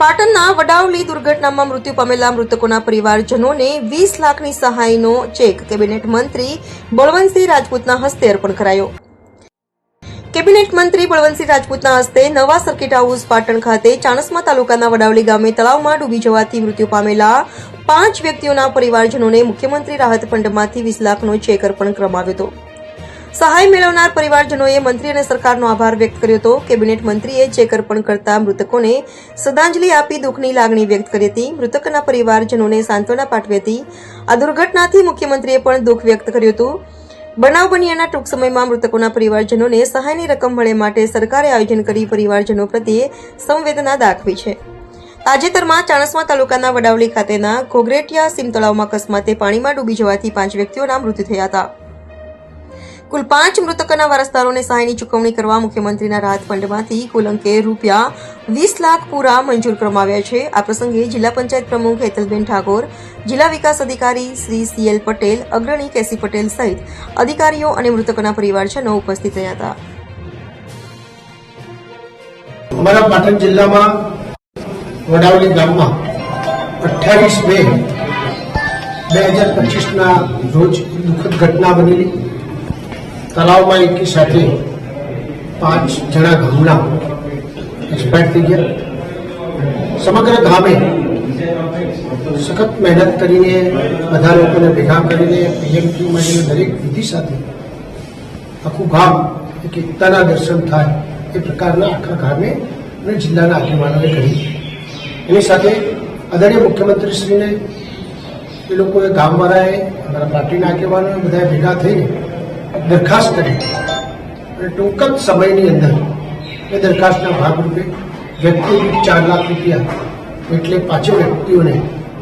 પાટણના વડાવલી દુર્ઘટનામાં મૃત્યુ પામેલા મૃતકોના પરિવારજનોને વીસ લાખની સહાયનો ચેક કેબિનેટ મંત્રી બળવંતસિંહ રાજપૂતના હસ્તે અર્પણ કરાયો. કેબિનેટ મંત્રી બળવંતસિંહ રાજપૂતના હસ્તે નવા સર્કિટ હાઉસ પાટણ ખાતે ચાણસ્મા તાલુકાના વડાવલી ગામે તળાવમાં ડૂબી જવાથી મૃત્યુ પામેલા પાંચ વ્યક્તિઓના પરિવારજનોને મુખ્યમંત્રી રાહત ફંડમાંથી વીસ લાખનો ચેક અર્પણ કરવામાં હતો. સહાય મેળવનાર પરિવારજનોએ મંત્રી અને સરકારનો આભાર વ્યક્ત કર્યો હતો. કેબિનેટ મંત્રીએ ચેક અર્પણ કરતા મૃતકોને શ્રદ્ધાંજલિ આપી દુઃખની લાગણી વ્યક્ત કરી હતી. મૃતકના પરિવારજનોને સાંત્વના પાઠવી હતી. આ દુર્ઘટનાથી મુખ્યમંત્રીએ પણ દુઃખ વ્યક્ત કર્યું હતું. બનાવ બન્યાના ટૂંક સમયમાં મૃતકોના પરિવારજનોને સહાયની રકમ મળે માટે સરકારે આયોજન કરી પરિવારજનો પ્રત્યે સંવેદના દાખવી છે. તાજેતરમાં ચાણસ્મા તાલુકાના વડાવલી ખાતેના ઘોઘરેટિયા સીમ તળાવમાં અકસ્માતે પાણીમાં ડૂબી જવાથી પાંચ વ્યક્તિઓના મૃત્યુ થયા હતા. કુલ પાંચ મૃતકોના વારસદારોને સહાયની ચૂકવણી કરવા મુખ્યમંત્રીના રાહત ફંડમાંથી કુલ અંકે રૂપિયા વીસ લાખ પૂરા મંજૂર કરવામાં આવ્યા છે. આ પ્રસંગે જિલ્લા પંચાયત પ્રમુખ હેતલબેન ઠાકોર, જિલ્લા વિકાસ અધિકારી શ્રી સીએલ પટેલ, અગ્રણી કેસી પટેલ સહિત અધિકારીઓ અને મૃતકોના પરિવારજનો ઉપસ્થિત રહ્યા હતા. અમારા પાટણ જિલ્લામાં વડાવલી ગામમાં અઠ્યાવીસ મે બે હજાર પચીસના રોજ દુઃખદ ઘટના બનેલી. તળાવમાં એકી સાથે પાંચ જણા ગામના એક્સપાયર થઈ ગયા સમગ્ર ગામે સખત મહેનત કરીને બધા લોકોને ભેગા કરીને પીએમક્યુ માટેની દરેક વિધિ સાથે આખું ગામ એક એકતાના દર્શન થાય એ પ્રકારના આખા ગામે અને જિલ્લાના આગેવાનોએ કરી એની સાથે આદરણીય મુખ્યમંત્રીશ્રીને એ લોકોએ ગામવાળાએ અમારા પાર્ટીના આગેવાનોએ બધાએ ભેગા થઈને એક દરખાસ્ત કરી અને ટૂંક જ સમયની અંદર એ દરખાસ્તના ભાગરૂપે વ્યક્તિ ચાર લાખ રૂપિયા એટલે પાંચે વ્યક્તિઓને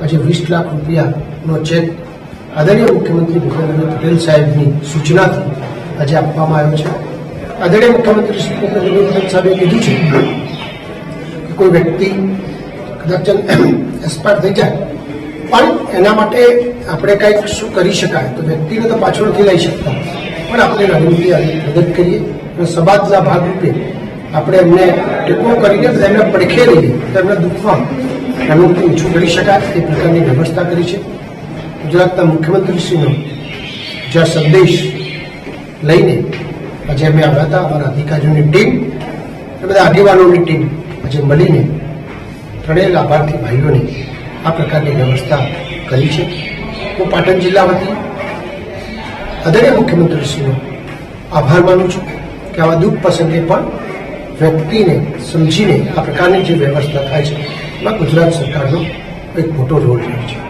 આજે વીસ લાખ રૂપિયાનો ચેક આદરણીય મુખ્યમંત્રી ભૂપેન્દ્ર પટેલ સાહેબની સૂચનાથી આજે આપવામાં આવ્યો છે. આદરણીય મુખ્યમંત્રી શ્રી ભૂપેન્દ્ર પટેલ સાહેબે કીધું છે કે કોઈ વ્યક્તિ કદાચ એક્સપાયર થઈ જાય, પણ એના માટે આપણે કંઈક શું કરી શકાય? તો વ્યક્તિને તો પાછળ નથી લઈ શકતા. પણ આપણે મોટી આવી મદદ કરીએ અને સમાજના ભાગરૂપે આપણે એમને ટેકો કરીને એમને પડખે રહીએ તો એમના દુઃખમાં એમનું ઓછું કરી શકાય એ પ્રકારની વ્યવસ્થા કરી છે. ગુજરાતના મુખ્યમંત્રીશ્રીનો જે સંદેશ લઈને આજે અમે આવ્યા હતા, અમારા અધિકારીઓની ટીમ એ બધા આગેવાનોની ટીમ આજે મળીને ત્રણેય લાભાર્થી ભાઈઓને આ પ્રકારની વ્યવસ્થા કરી છે. હું પાટણ જિલ્લા વતી આદરણીય મુખ્યમંત્રીશ્રીનો આભાર માનું છું કે આવા દુઃખ પ્રસંગે પણ વ્યક્તિને, સમજીને આ પ્રકારની જે વ્યવસ્થા થાય છે, એમાં ગુજરાત સરકારનો એક મોટો રોલ રહ્યો છે.